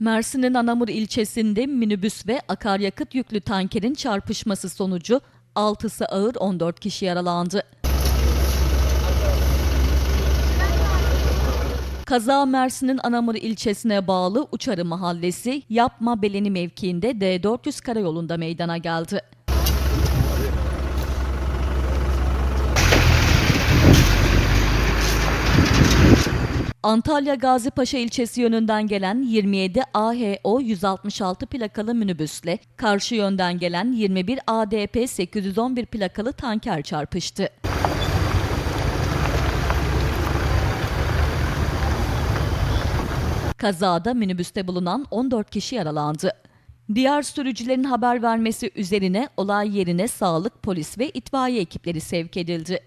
Mersin'in Anamur ilçesinde minibüs ve akaryakıt yüklü tankerin çarpışması sonucu 6'sı ağır 14 kişi yaralandı. Kaza Mersin'in Anamur ilçesine bağlı Uçarı Mahallesi Yapma Beleni mevkiinde D400 karayolunda meydana geldi. Antalya Gazipaşa ilçesi yönünden gelen 27 AHO 166 plakalı minibüsle karşı yönden gelen 21 ADP 811 plakalı tanker çarpıştı. Kazada minibüste bulunan 14 kişi yaralandı. Diğer sürücülerin haber vermesi üzerine olay yerine sağlık, polis ve itfaiye ekipleri sevk edildi.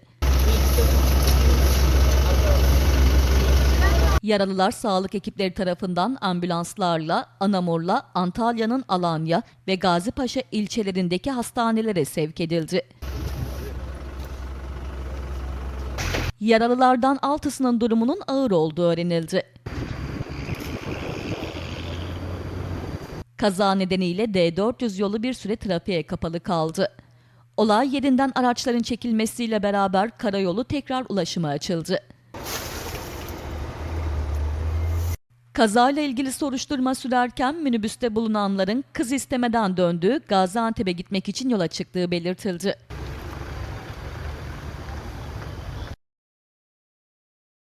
Yaralılar sağlık ekipleri tarafından ambulanslarla Anamur'la Antalya'nın Alanya ve Gazipaşa ilçelerindeki hastanelere sevk edildi. Yaralılardan altısının durumunun ağır olduğu öğrenildi. Kaza nedeniyle D400 yolu bir süre trafiğe kapalı kaldı. Olay yerinden araçların çekilmesiyle beraber karayolu tekrar ulaşıma açıldı. Kazayla ilgili soruşturma sürerken minibüste bulunanların kız istemeden döndüğü Gaziantep'e gitmek için yola çıktığı belirtildi.